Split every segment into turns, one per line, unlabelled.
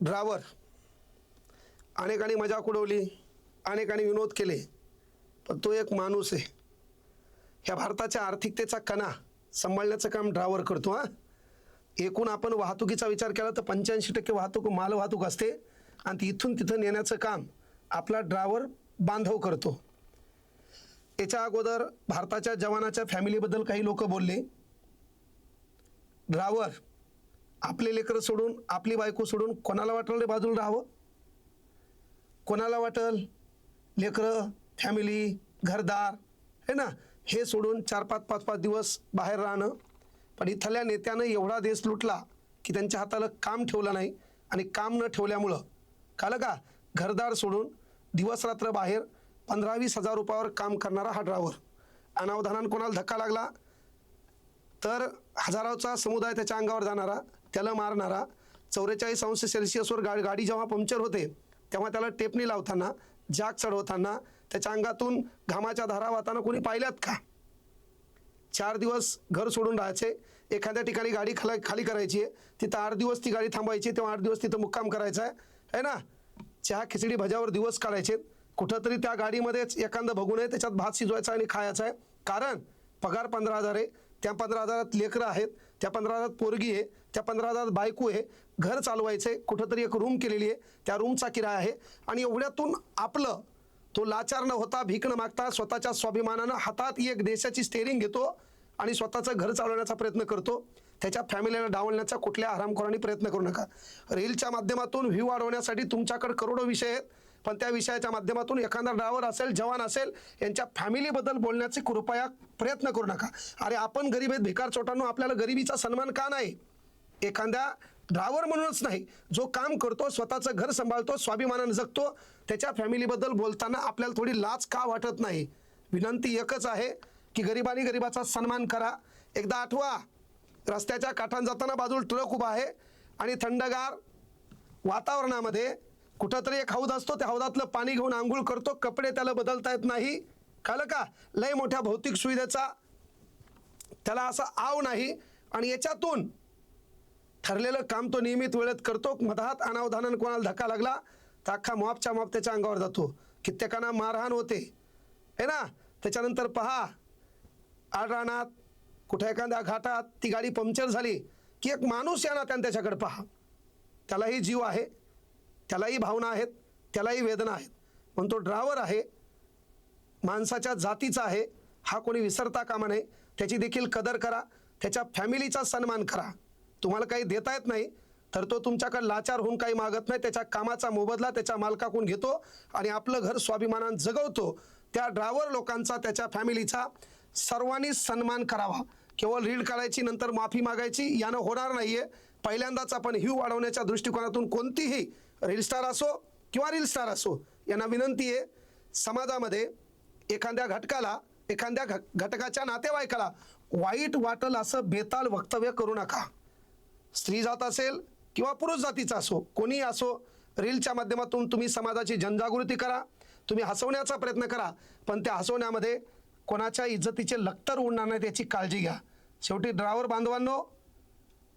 Drawer अनेकांनी मजाक उडवली अनेकांनी विनोद केले पण तो एक माणूस आहे. ह्या भारताच्या आर्थिकतेचा कणा सांभाळण्याचं काम ड्रावर करतो हां. एकूण आपण वाहतुकीचा विचार केला तर पंच्याऐंशी टक्के वाहतूक माल वाहतूक असते आणि ती इथून तिथं नेण्याचं काम आपला ड्रायव्हर बांधव करतो. याच्या अगोदर भारताच्या जवानाच्या फॅमिलीबद्दल काही लोक बोलले. ड्रायव्हर आपले लेकरं सोडून आपली बायको सोडून कोणाला वाटलं रे बाजूला राहावं? कोणाला वाटल लेकरं फॅमिली घरदार है ना? हे सोडून चार पाच पाच पाच दिवस बाहेर राहणं. पण इथल्या नेत्यानं एवढा देश लुटला की त्यांच्या हाताला काम ठेवलं नाही आणि काम न ठेवल्यामुळं. कालं का? घरदार सोडून दिवस रात्र बाहेर पंधरा वीस हजार रुपयावर काम करणारा हा ड्रायव्हर अनावधानानं कोणाला धक्का लागला? तर हजाराचा समुदाय त्याच्या अंगावर जाणारा. त्याला मारणारा चौवेचाळीस अंश सेल्सिअसवर गा गाडी जेव्हा पंक्चर होते तेव्हा त्याला टेपणी लावताना जाग चढवताना त्याच्या अंगातून घामाच्या धारा वाहताना कोणी पाहिल्यात का? चार दिवस घर सोडून राहायचे एखाद्या ठिकाणी गाडी खाला खाली करायची आहे तिथं आठ दिवस ती गाडी थांबायची तेव्हा आठ दिवस तिथं मुक्काम करायचा आहे है ना? चहा खिचडी भज्यावर दिवस काढायचे कुठंतरी त्या गाडीमध्येच एखादं बघू नये त्याच्यात भात शिजवायचा आणि खायचा आहे कारण पगार पंधरा हजार आहे त्या पंधरा हजारात लेकरं आहेत त्या पंधरा हजारात पोरगी आहे त्या पंधरा हजारात बायको आहे. घर चालवायचं आहे कुठंतरी एक रूम केलेली आहे. त्या रूमचा किराया आहे. आणि एवढ्यातून आपलं तो लाचार न होता भीक न मागता स्वतःच्या स्वाभिमानानं हातात एक देशाची स्टेरिंग घेतो आणि स्वतःचं घर चालवण्याचा प्रयत्न करतो. त्याच्या फॅमिलीला डावलण्याचा कुठल्या हरामखोरांनी प्रयत्न करू नका. रीलच्या माध्यमातून व्ह्यू वाढवण्यासाठी तुमच्याकडे करोडो विषय आहेत. पण त्या विषयाच्या माध्यमातून एखादा ड्रायव्हर असेल जवान असेल यांच्या फॅमिलीबद्दल बोलण्याचे कृपया प्रयत्न करू नका. अरे आपण गरीब आहेत भिकार चोटांनो आपल्याला गरिबीचा सन्मान का नाही? एखाद्या ड्रायव्हर म्हणूनच नाही. जो काम करतो स्वतःचं घर सांभाळतो स्वाभिमानानं जगतो त्याच्या फॅमिलीबद्दल बोलताना आपल्याला थोडी लाज का वाटत नाही? विनंती एकच आहे की गरिबाने गरिबाचा सन्मान करा. एकदा आठवा रस्त्याच्या काठांना जाताना बाजूला ट्रक उभा आहे आणि थंडगार वातावरणामध्ये कुठंतरी एक हौद असतो त्या हौदातलं पाणी घेऊन आंघोळ करतो कपडे त्याला बदलता येत नाही. कळलं का? लय मोठ्या भौतिक सुविधेचा त्याला असा आव नाही. आणि याच्यातून ठरलेलं काम तो नियमित वेळेत करतो. मधात अनावधानानं कोणाला धक्का लागला तर अख्खा मॉपच्या मॉप त्याच्या अंगावर जातो. कित्येकांना मारहाण होते. है ना? त्याच्यानंतर पहा आडराणात कुठे एखाद्या घाटात ती गाडी पंक्चर झाली की एक माणूस या नात्यानं त्याच्याकडे पहा. त्यालाही जीव आहे. त्यालाही भावना आहेत त्यालाही वेदना आहेत. पण तो ड्रावर आहे माणसाच्या जातीचा आहे हा कोणी विसरता कामा नये. त्याची देखील कदर करा त्याच्या फॅमिलीचा सन्मान करा. तुम्हाला काही देता येत नाही तर तो तुमच्याकडे लाचार होऊन काही मागत नाही. त्याच्या कामाचा मोबदला त्याच्या मालकाकडून घेतो आणि आपलं घर स्वाभिमानानं जगवतो. त्या ड्रायव्हर लोकांचा त्याच्या फॅमिलीचा सर्वांनी सन्मान करावा. केवळ रीड काढायची नंतर माफी मागायची यानं होणार नाही आहे पहिल्यांदाच आपण ह्यू वाढवण्याच्या दृष्टिकोनातून कोणतीही रील स्टार असो किंवा रील स्टार असो यांना विनंती आहे समाजामध्ये एखाद्या घटकाला एखाद्या घ घटकाच्या नातेवाईकाला वाईट वाटल असं बेताल वक्तव्य करू नका. स्त्री जात असेल किंवा पुरुष जातीचा असो कोणी असो रीलच्या माध्यमातून तुम्ही समाजाची जनजागृती करा तुम्ही हसवण्याचा प्रयत्न करा पण त्या हसवण्यामध्ये कोणाच्या इज्जतीचे लक्तर उडणार नाही त्याची काळजी घ्या. शेवटी ड्रायव्हर बांधवांनो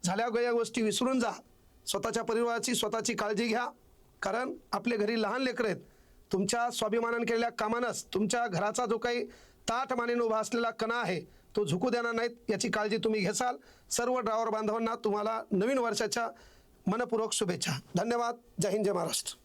झाल्या गया गोष्टी विसरून जा. स्वतःच्या परिवाराची स्वतःची काळजी घ्या. कारण आपले घरी लहान लेकरं आहेत. तुमच्या स्वाभिमानाने केलेल्या कामानंच तुमच्या घराचा जो काही ताठ मानेने उभा असलेला कणा आहे तो झुकू देणार नाहीत याची काळजी तुम्ही घेसाल. सर्व ड्रायव्हर बांधवांना तुम्हाला नवीन वर्षाच्या मनपूर्वक शुभेच्छा. धन्यवाद. जय हिंद जय महाराष्ट्र.